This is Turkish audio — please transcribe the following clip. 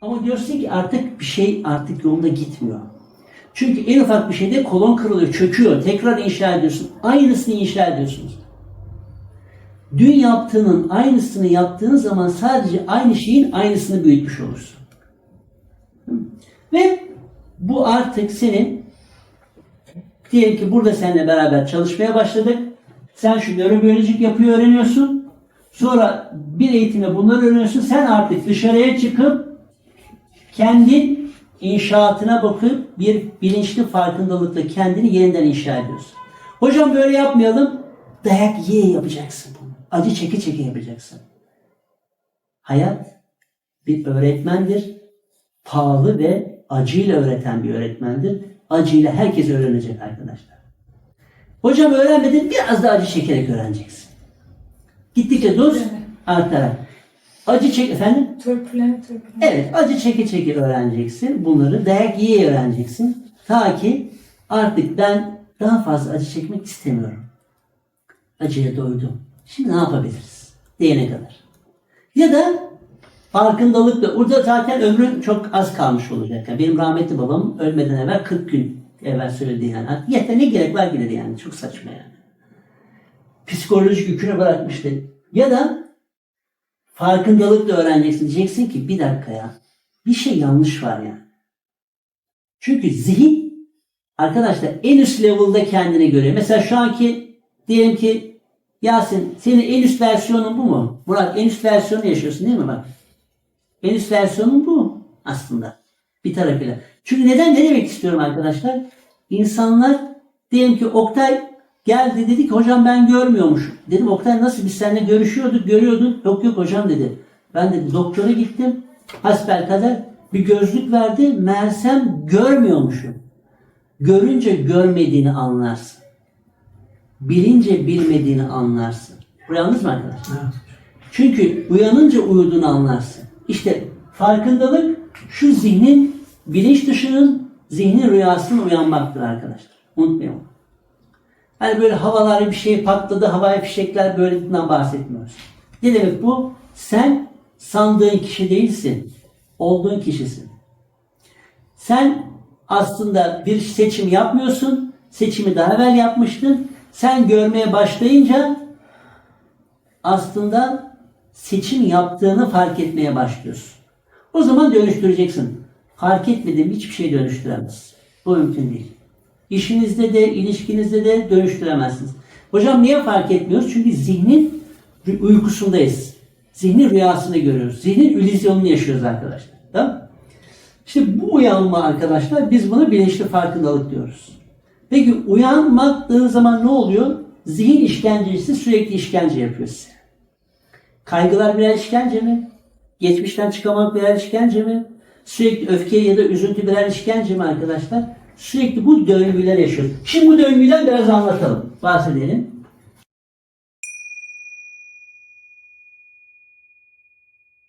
Ama diyorsun ki artık bir şey artık yolunda gitmiyor. Çünkü en ufak bir şeyde kolon kırılıyor, çöküyor. Tekrar inşa ediyorsun. Aynısını inşa ediyorsunuz. Dün yaptığının aynısını yaptığın zaman sadece aynı şeyin aynısını büyütmüş olursun. Ve bu artık senin diyelim ki burada seninle beraber çalışmaya başladık. Sen şu nörobiyolojik yapıyı öğreniyorsun. Sonra bir eğitimde bunları öğreniyorsun. Sen artık dışarıya çıkıp kendin inşaatına bakıp bir bilinçli farkındalıkla kendini yeniden inşa ediyorsun. Hocam böyle yapmayalım. Dayak yiye yapacaksın bunu. Acı çeke çeke yapacaksın. Hayat bir öğretmendir. Pahalı ve acıyla öğreten bir öğretmendir. Acıyla herkes öğrenecek arkadaşlar. Hocam öğrenmedin biraz daha acı çekerek öğreneceksin. Gittikçe doz artarak. Acı çek efendim. Törpülene törpülene. Evet, acı çeke çeke öğreneceksin. Bunları dayak yiye öğreneceksin. Ta ki artık ben daha fazla acı çekmek istemiyorum. Acıya doydum. Şimdi ne yapabiliriz? Diyene kadar. Ya da farkındalıkla, orada zaten ömrün çok az kalmış olacak. Yani benim rahmetli babam ölmeden evvel 40 gün evvel söyledi yani. Yeter ne gerek var ki dedi yani. Çok saçma yani. Psikolojik yükünü bırakmıştı. Ya da farkındalıkla öğreneceksin. Diyeceksin ki bir dakika ya. Bir şey yanlış var yani. Çünkü zihin arkadaşlar en üst level'da kendine göre. Mesela şu anki diyelim ki Yasin senin en üst versiyonun bu mu? Murat en üst versiyonu yaşıyorsun değil mi bak? En üst versiyonun bu aslında. Bir tarafıyla. Çünkü neden ne demek istiyorum arkadaşlar? İnsanlar diyelim ki Oktay geldi dedi ki hocam ben görmüyormuşum. Dedim Oktay nasıl biz seninle görüşüyorduk görüyorduk. Yok yok hocam dedi. Ben dedi doktora gittim. Hasbelkader bir gözlük verdi. Meğersem görmüyormuşum. Görünce görmediğini anlarsın. Bilince bilmediğini anlarsın. Uyandınız mı arkadaşlar? Çünkü uyanınca uyuduğunu anlarsın. İşte farkındalık şu zihnin bilinç dışının zihnin rüyasına uyanmaktır arkadaşlar. Unutmayalım. Hani böyle havalarda bir şey patladı, havai fişekler böylesinden bahsetmiyoruz. Ne demek bu? Sen sandığın kişi değilsin. Olduğun kişisin. Sen aslında bir seçim yapmıyorsun. Seçimi daha evvel yapmıştın. Sen görmeye başlayınca aslında seçim yaptığını fark etmeye başlıyorsun. O zaman dönüştüreceksin. Fark etmediğin hiçbir şey dönüştüremez. Bu mümkün değil. İşinizde de, ilişkinizde de dönüştüremezsiniz. Hocam niye fark etmiyoruz? Çünkü zihnin uykusundayız. Zihnin rüyasını görüyoruz. Zihnin illüzyonunu yaşıyoruz arkadaşlar. Tamam mı? İşte bu uyanma arkadaşlar biz buna bilinçli farkındalık diyoruz. Peki uyanmadığın zaman ne oluyor? Zihin işkencesi sürekli işkence yapıyor size. Kaygılar birer işkence mi? Geçmişten çıkamamak birer işkence mi? Sürekli öfke ya da üzüntü birer işkence mi arkadaşlar? Sürekli bu döngüler yaşıyoruz. Şimdi bu döngüden biraz anlatalım, bahsedelim.